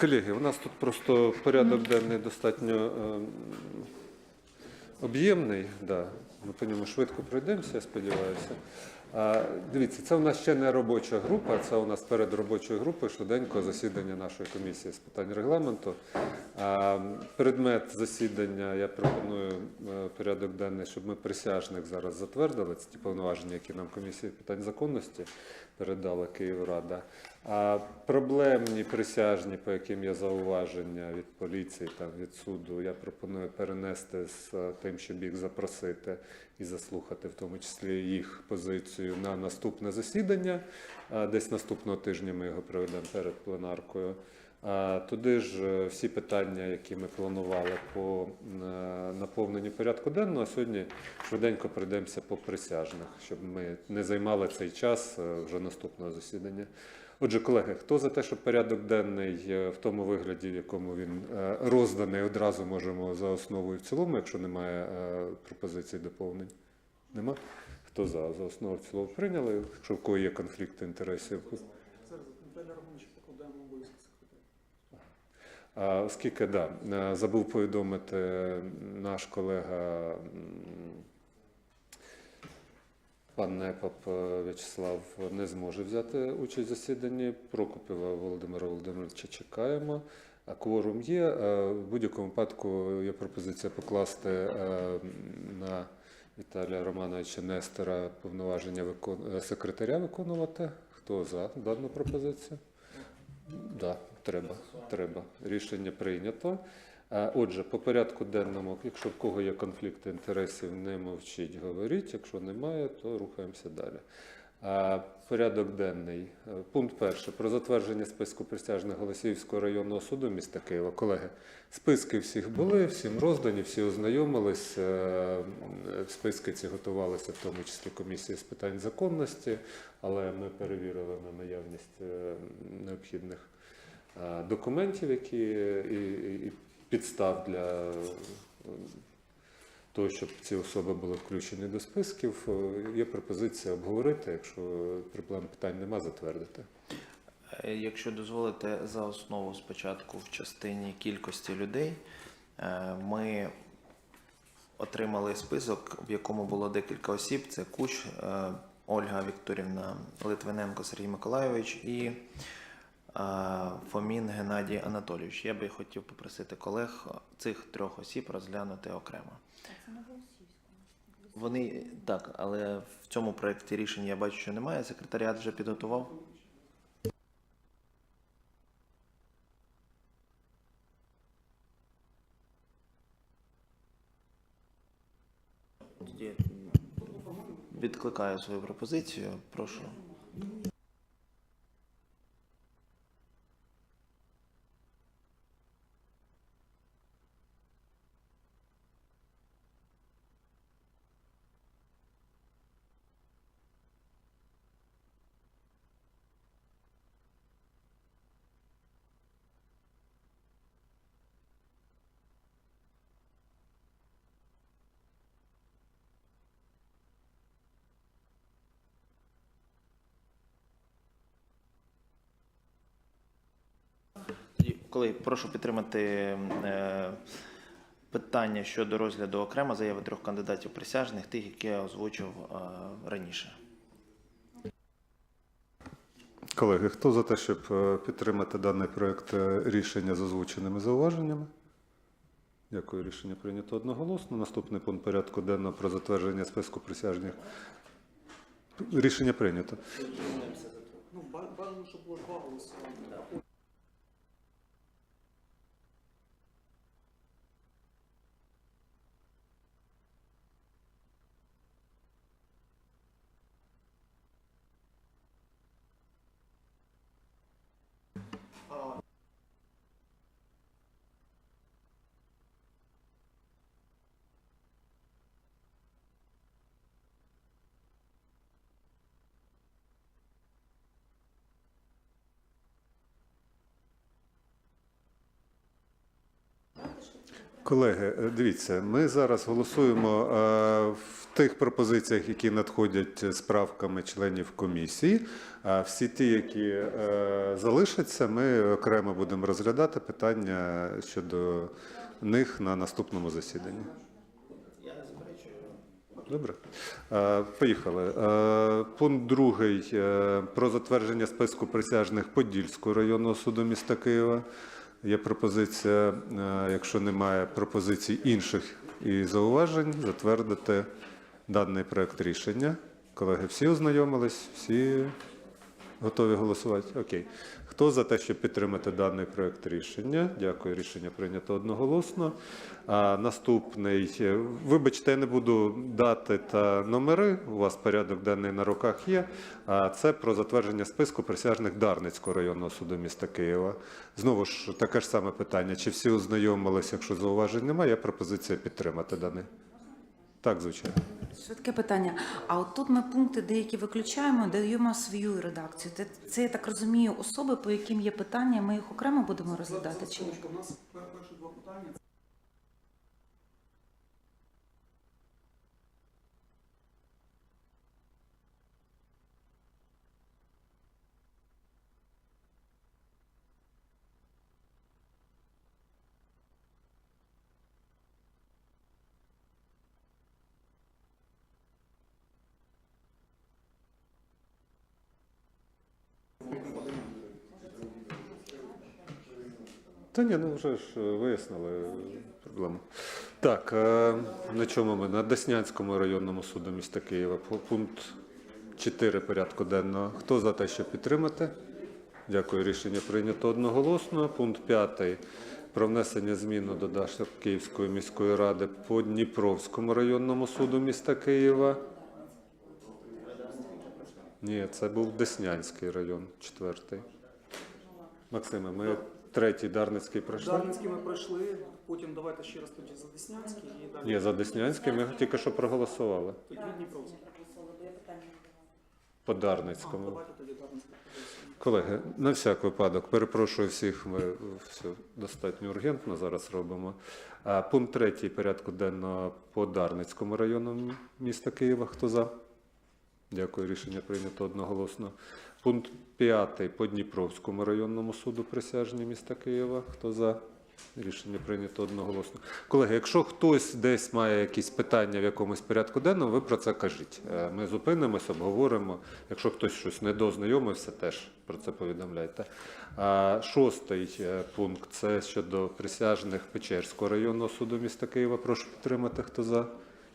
Колеги, у нас тут просто порядок денний достатньо ем, об'ємний. Да. Ми по ньому швидко пройдемося, я сподіваюся. А, дивіться, це у нас ще не робоча група, це у нас перед робочою групою швиденько засідання нашої комісії з питань регламенту. Предмет засідання я пропоную е, порядок денний, щоб ми присяжних зараз затвердили. Це ті повноваження, які нам комісія питань законності передала Київрада. А проблемні присяжні, по яким є зауваження від поліції та від суду, я пропоную перенести з е, тим, щоб їх запросити і заслухати, в тому числі їх позицію на наступне засідання. Десь наступного тижня ми його проведемо перед пленаркою. Туди ж е, всі питання, які ми планували по е, наповненню порядку денного, сьогодні швиденько пройдемося по присяжних, щоб ми не займали цей час е, вже наступного засідання. Отже, колеги, хто за те, щоб порядок денний в тому вигляді, в якому він розданий, одразу можемо за основу і в цілому, якщо немає пропозицій доповнень? Нема? Хто за? За основу в цілому прийняли? Якщо в кого є конфлікти інтересів? Зараз Наталя Романович покладаємо обов'язки секретаря. А, Оскільки да, е, забув повідомити наш колега пан Непоп е, В'ячеслав не зможе взяти участь в засіданні. Прокопіва Володимира Володимировича чекаємо. А кворум є. Е, В будь-якому випадку є пропозиція покласти на Віталія Романовича Нестера повноваження секретаря виконувати. Хто за дану пропозицію? Да, треба, треба. Рішення прийнято. Е, Отже, по порядку денному, якщо в кого є конфлікт інтересів, не мовчіть, говоріть. Якщо немає, то рухаємося далі. Е, Порядок денний. Е, Пункт перший. Про затвердження списку присяжних Голосіївського районного суду міста Києва. Колеги, списки всіх були, всім роздані, всі ознайомились. Списки ці готувалися, в тому числі комісії з питань законності, але ми перевірили на наявність необхідних документів, які і, підстав для е, того, щоб ці особи були включені до списків. Е, Є пропозиція обговорити, якщо проблем питань нема, затвердити. Е, Якщо дозволите за основу спочатку в частині кількості людей, е, ми отримали список, в якому було декілька осіб. Це Куч, е, Ольга Вікторівна Литвиненко Сергій Миколайович і е, Фомін Геннадій Анатолійович. Я би хотів попросити колег цих трьох осіб розглянути окремо. Вони так, але в цьому проєкті рішення я бачу, що немає. Секретаріат вже підготував. Відкликаю свою пропозицію. Прошу. Тоді, колеги, прошу підтримати е, питання щодо розгляду окремо заяви трьох кандидатів присяжних, тих, які я озвучив е, раніше. Колеги, хто за те, щоб е, підтримати даний проект е, рішення з озвученими зауваженнями? Дякую, рішення прийнято одноголосно. Наступний пункт порядку денного про затвердження списку присяжних. Рішення прийнято. Ну, бажано, щоб було два голосування. Колеги, е, дивіться, ми зараз голосуємо е, в тих пропозиціях, які надходять з правками членів комісії. А всі ті, які е, залишаться, ми окремо будемо розглядати питання щодо них на наступному засіданні. Добре. Е, Поїхали. Е, Пункт другий е, про затвердження списку присяжних Подільського районного суду міста Києва. Є пропозиція, е, якщо немає пропозицій інших і зауважень, затвердити даний проект рішення. Колеги, всі ознайомились, всі готові голосувати? Окей. Хто за те, щоб підтримати даний проект рішення? Дякую, рішення прийнято одноголосно. А наступний, е, вибачте, я не буду дати та номери. У вас порядок денний на руках є. А це про затвердження списку присяжних Дарницького районного суду міста Києва. Знову ж таке ж саме питання. Чи всі ознайомились, якщо зауважень немає, є пропозиція підтримати даний. Так, звичайно. Швидке питання. А от тут ми пункти деякі виключаємо, даємо свою редакцію. Це, це я так розумію, особи, по яким є питання, ми їх окремо будемо розглядати чи ні? У нас пер- перші два питання. Та ні, ну вже ж е, вияснили проблему. Так, е, на чому ми? На Деснянському районному суду міста Києва. Пункт 4 порядку денного. Хто за те, щоб підтримати? Дякую, рішення прийнято одноголосно. Пункт 5. Про внесення змін до Додашок Київської міської ради по Дніпровському районному суду міста Києва. Ні, це був Деснянський район, четвертий. Максиме, ми третій Дарницький пройшли? Дарницький ми пройшли, потім давайте ще раз тоді за Деснянський і далі. Ні, за Деснянський ми тільки що проголосували. Тоді Дніпровський. По А, Дарницькому. давайте тоді Дарницький. Колеги, на всяк випадок, перепрошую всіх, ми все достатньо ургентно зараз робимо. А, Пункт третій порядку денного по Дарницькому району міста Києва. Хто за? Дякую, рішення прийнято одноголосно. Пункт п'ятий по Дніпровському районному суду присяжні міста Києва. Хто за? Рішення прийнято одноголосно. Колеги, якщо хтось десь має якісь питання в якомусь порядку денному, ви про це кажіть. Е, Ми зупинимось, обговоримо. Якщо хтось щось не дознайомився, теж про це повідомляйте. Шостий е, пункт це щодо присяжних Печерського районного суду міста Києва. Прошу підтримати. Хто за?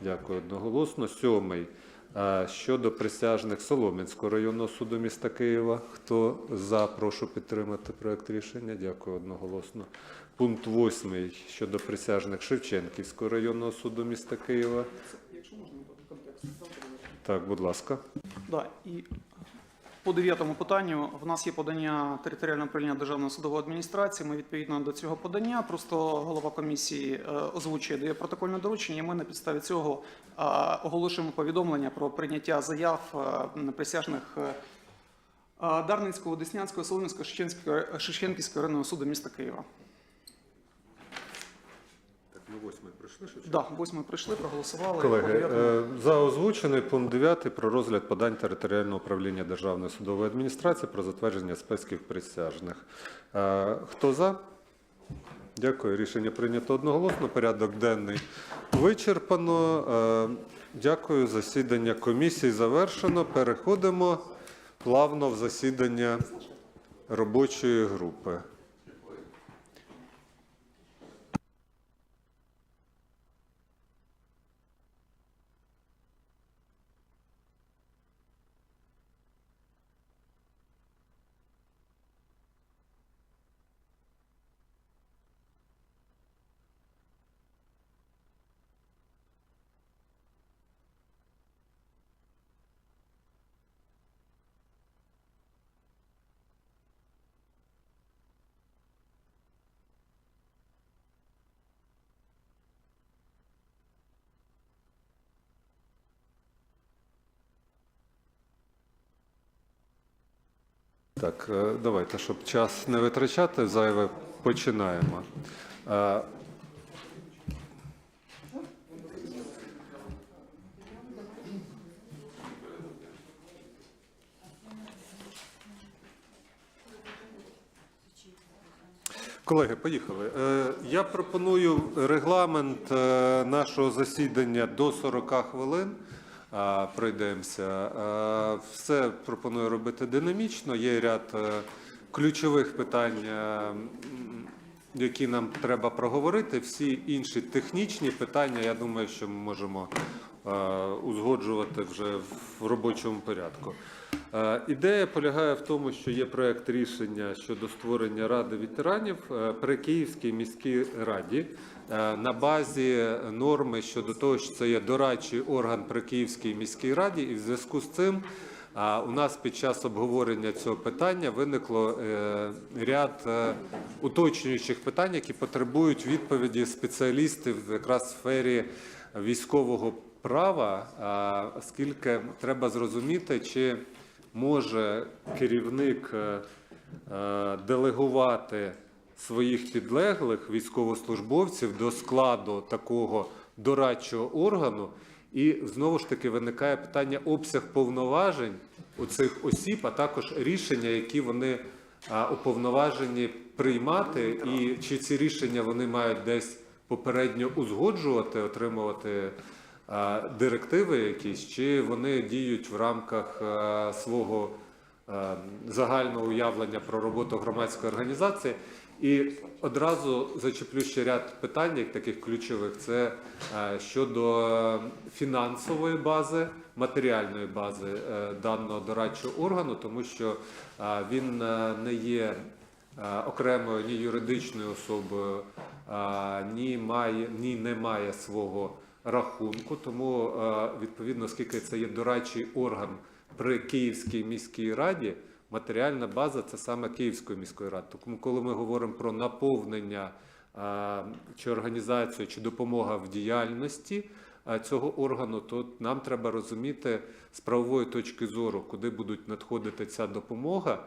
Дякую одноголосно. Сьомий. Щодо присяжних Солом'янського районного суду міста Києва. Хто за, прошу підтримати проект рішення. Дякую одноголосно. Пункт восьмий щодо присяжних Шевченківського районного суду міста Києва. Якщо можна то контекст. Так, будь ласка. Да, і по дев'ятому питанню в нас є подання територіального управління Державної судової адміністрації. Ми відповідно до цього подання. Просто голова комісії е, озвучує дає протокольне доручення. і Ми на підставі цього е, оголошуємо повідомлення про прийняття заяв е, присяжних Дарницького, Деснянського, Шевченківського- Шевченківського районного суду міста Києва. Так, ми восьмий пройшли. Да, ось ми прийшли, проголосували. Колеги, е, за озвучений пункт 9 про розгляд подань територіального управління Державної судової адміністрації про затвердження списків присяжних. Е, Хто за? Дякую. Рішення прийнято одноголосно. Порядок денний вичерпано. Е, Дякую. Засідання комісії завершено. Переходимо плавно в засідання робочої групи. Так, е, давайте, щоб час не витрачати, зайве починаємо. Е, Колеги, поїхали. Е, я пропоную регламент нашого засідання до 40 хвилин. Пройдемося. Все пропоную робити динамічно. Є ряд е, ключових питань, е, які нам треба проговорити. Всі інші технічні питання, я думаю, що ми можемо е, узгоджувати вже в робочому порядку. Е, Ідея полягає в тому, що є проект рішення щодо створення ради ветеранів е, при Київській міській раді е, на базі норми щодо того, що це є дорадчий орган при Київській міській раді, і в зв'язку з цим а, у нас під час обговорення цього питання виникло ряд уточнюючих питань, які потребують відповіді спеціалістів якраз в сфері військового права, оскільки треба зрозуміти, чи може керівник е, е, делегувати своїх підлеглих військовослужбовців до складу такого дорадчого органу. І знову ж таки виникає питання обсяг повноважень у цих осіб, а також рішення, які вони а, уповноважені приймати, і чи ці рішення вони мають десь попередньо узгоджувати, отримувати директиви якісь, чи вони діють в рамках свого загального уявлення про роботу громадської організації. І одразу зачеплю ще ряд питань, як таких ключових. Це щодо фінансової бази, матеріальної бази е, даного дорадчого органу, тому що він е, не є е, окремою ні юридичною особою, ні має ні не має свого рахунку. Тому е, відповідно, оскільки це є дорадчий орган при Київській міській раді. Матеріальна база це саме Київської міської ради. Тому, коли ми говоримо про наповнення чи організацію, чи допомога в діяльності цього органу, то нам треба розуміти з правової точки зору, куди будуть надходити ця допомога.